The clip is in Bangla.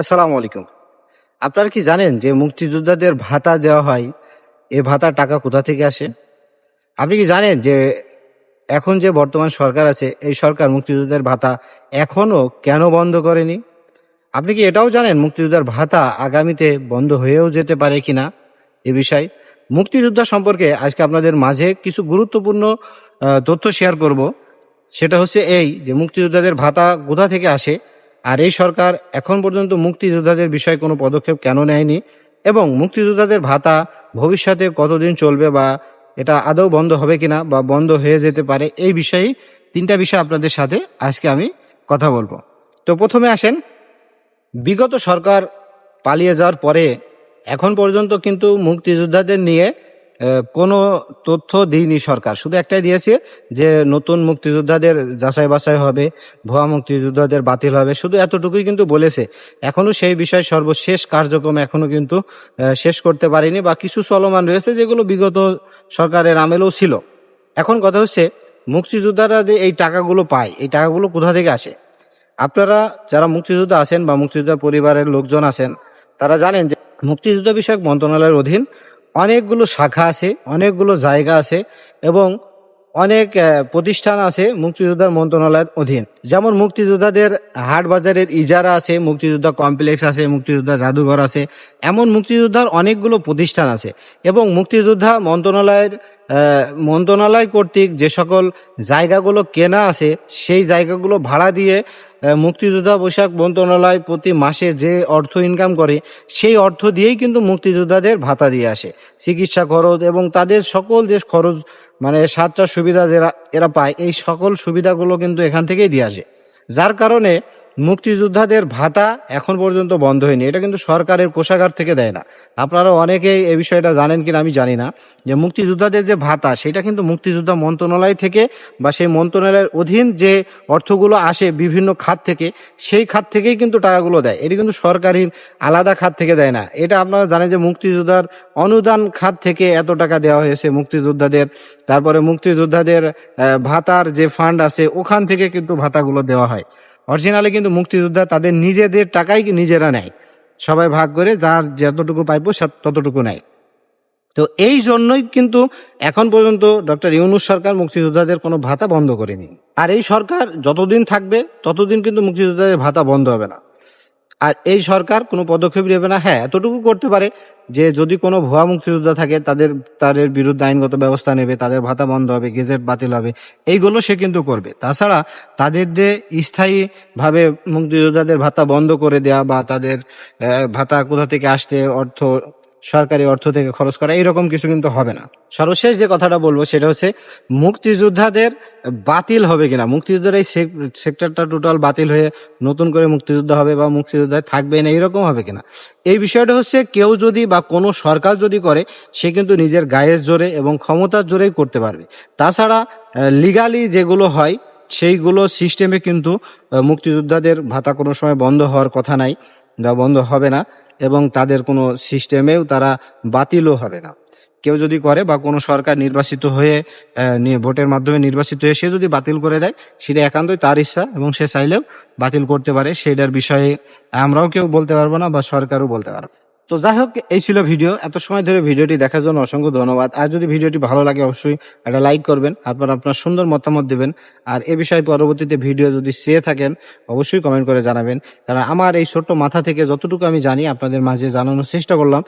আসসালামু আলাইকুম। আপনারা কি জানেন যে মুক্তিযোদ্ধাদের ভাতা দেওয়া হয় এই ভাতার টাকা কোথা থেকে আসে? আপনি কি জানেন যে এখন যে বর্তমান সরকার আছে, এই সরকার মুক্তিযোদ্ধাদের ভাতা এখনও কেন বন্ধ করেনি? আপনি কি এটাও জানেন মুক্তিযোদ্ধার ভাতা আগামীতে বন্ধ হয়েও যেতে পারে কিনা? এ বিষয়ে মুক্তিযোদ্ধা সম্পর্কে আজকে আপনাদের মাঝে কিছু গুরুত্বপূর্ণ তথ্য শেয়ার করব। সেটা হচ্ছে এই যে মুক্তিযোদ্ধাদের ভাতা কোথা থেকে আসে আর এই সরকার এখন পর্যন্ত মুক্তিযোদ্ধাদের বিষয়ে কোনো পদক্ষেপ কেন নেয়নি? এবং মুক্তিযোদ্ধাদের ভাতা ভবিষ্যতে কতদিন চলবে বা এটা আদৌ বন্ধ হবে কিনা বা বন্ধ হয়ে যেতে পারে এই বিষয়ে তিনটা বিষয় আপনাদের সাথে আজকে আমি কথা বলব। তো প্রথমে আসেন, বিগত সরকার পালিয়ে যাওয়ার পরে এখন পর্যন্ত কিন্তু মুক্তিযোদ্ধাদের নিয়ে কোনো তথ্য দিইনি সরকার। শুধু একটাই দিয়েছে যে নতুন মুক্তিযোদ্ধাদের যাচাই বাছাই হবে, ভুয়া মুক্তিযোদ্ধাদের বাতিল হবে, শুধু এতটুকুই কিন্তু বলেছে। এখনও সেই বিষয় সর্বশেষ কার্যক্রম এখনও কিন্তু শেষ করতে পারেনি বা কিছু চলমান রয়েছে যেগুলো বিগত সরকারের আমেলেও ছিল। এখন কথা হচ্ছে, মুক্তিযোদ্ধারা যে এই টাকাগুলো পায়, এই টাকাগুলো কোথা থেকে আসে? আপনারা যারা মুক্তিযোদ্ধা আছেন বা মুক্তিযোদ্ধা পরিবারের লোকজন আছেন, তারা জানেন যে মুক্তিযুদ্ধ বিষয়ক মন্ত্রণালয়ের অধীন অনেকগুলো শাখা আছে, অনেকগুলো জায়গা আছে এবং অনেক প্রতিষ্ঠান আছে মুক্তিযোদ্ধার মন্ত্রণালয়ের অধীন। যেমন মুক্তিযোদ্ধাদের হাট বাজারের ইজারা আছে, মুক্তিযোদ্ধা কমপ্লেক্স আছে, মুক্তিযোদ্ধা জাদুঘর আছে, এমন মুক্তিযোদ্ধার অনেকগুলো প্রতিষ্ঠান আছে এবং মুক্তিযোদ্ধা মন্ত্রণালয়ের মন্ত্রণালয় কর্তৃক যে সকল জায়গাগুলো কেনা আছে, সেই জায়গাগুলো ভাড়া দিয়ে মুক্তিযোদ্ধা বৈশাখ মন্ত্রণালয় প্রতি মাসে যে অর্থ ইনকাম করে, সেই অর্থ দিয়েই কিন্তু মুক্তিযোদ্ধাদের ভাতা দিয়ে আসে। চিকিৎসা খরচ এবং তাদের সকল যে খরচ মানে সাতটা সুবিধা যারা, এরা পায়, এই সকল সুবিধাগুলো কিন্তু এখান থেকেই দিয়ে আসে। যার কারণে মুক্তিযোদ্ধাদের ভাতা এখন পর্যন্ত বন্ধ হয়নি। এটা কিন্তু সরকারের কোষাগার থেকে দেয় না। আপনারা অনেকেই এই বিষয়টা জানেন কিনা আমি জানি না। যে মুক্তিযোদ্ধাদের যে ভাতা, সেটা কিন্তু মুক্তিযোদ্ধা মন্ত্রণালয় থেকে বা সেই মন্ত্রণালয়ের অধীন যে অর্থগুলো আসে বিভিন্ন খাত থেকে, সেই খাত থেকেই কিন্তু টাকাগুলো দেয়। এটি কিন্তু সরকারি আলাদা খাত থেকে দেয় না। এটা আপনারা জানেন যে মুক্তিযোদ্ধার অনুদান খাত থেকে এত টাকা দেওয়া হয়েছে মুক্তিযোদ্ধাদের। তারপরে মুক্তিযোদ্ধাদের ভাতার যে ফান্ড আছে, ওখান থেকে কিন্তু ভাতাগুলো দেওয়া হয়। অরিজিনালি কিন্তু মুক্তিযোদ্ধা তাদের নিজেদের টাকাই নিজেরা নেয়। সবাই ভাগ করে যার যতটুকু পাইব ততটুকু নেয়। তো এই জন্যই কিন্তু এখন পর্যন্ত ডক্টর ইউনুস সরকার মুক্তিযোদ্ধাদের কোনো ভাতা বন্ধ করেনি। আর এই সরকার যতদিন থাকবে, ততদিন কিন্তু মুক্তিযোদ্ধাদের ভাতা বন্ধ হবে না। আর এই সরকার কোনো পদক্ষেপ নেবে না। হ্যাঁ এতটুকু করতে পারে যে যদি কোনো ভুয়া মুক্তিযোদ্ধা থাকে, তাদের তাদের বিরুদ্ধে আইনগত ব্যবস্থা নেবে, তাদের ভাতা বন্ধ হবে, গেজেট বাতিল হবে, এইগুলো সে কিন্তু করবে। তাছাড়া তাদের দিয়ে স্থায়ীভাবে মুক্তিযোদ্ধাদের ভাতা বন্ধ করে দেয়া বা তাদের ভাতা কোথা থেকে আসতে অর্থ সরকারি অর্থ থেকে খরচ করা এরকম কিছু কিন্তু হবে না। সর্বশেষ যে কথাটা বলব সেটা হচ্ছে, মুক্তিযোদ্ধাদের বাতিল হবে কিনা, মুক্তিযুদ্ধের এই সেক- সেক্টরটা টোটাল বাতিল হয়ে নতুন করে মুক্তিযুদ্ধ হবে বা মুক্তিযোদ্ধা থাকবে না এরকম হবে কিনা। এই বিষয়টা হচ্ছে, কেউ যদি বা কোনো সরকার যদি করে, সে কিন্তু নিজের গায়ের জোরে এবং ক্ষমতার জোরেই করতে পারবে। তাছাড়া লিগালি যেগুলো হয়, সেইগুলো সিস্টেমে কিন্তু মুক্তিযোদ্ধাদের ভাতা কোনো সময় বন্ধ হওয়ার কথা নাই বা বন্ধ হবে না। এবং তাদের কোনো সিস্টেমেও তারা বাতিলও হবে না কেউ যদি করে বা কোনো সরকার নির্বাচিত হয়ে ভোটের মাধ্যমে নির্বাচিত হয়ে সে যদি বাতিল করে দেয়, সেটা একান্তই তার ইচ্ছা এবং সে চাইলেও বাতিল করতে পারে সেটার বিষয়ে আমরাও কেউ বলতে পারব না বা সরকারও বলতে পারবে। তো যাই হোক, এই ছিল ভিডিও। এত সময় ধরে ভিডিওটি দেখার জন্য অসংখ্য ধন্যবাদ। আর যদি ভিডিওটি ভালো লাগে, অবশ্যই একটা লাইক করবেন, আপনার আপনার সুন্দর মতামত দেবেন। আর এ বিষয়ে পরবর্তীতে ভিডিও যদি চেয়ে থাকেন, অবশ্যই কমেন্ট করে জানাবেন। কারণ আমার এই ছোট্ট মাথা থেকে যতটুকু আমি জানি, আপনাদের মাঝে জানানোর চেষ্টা করলাম।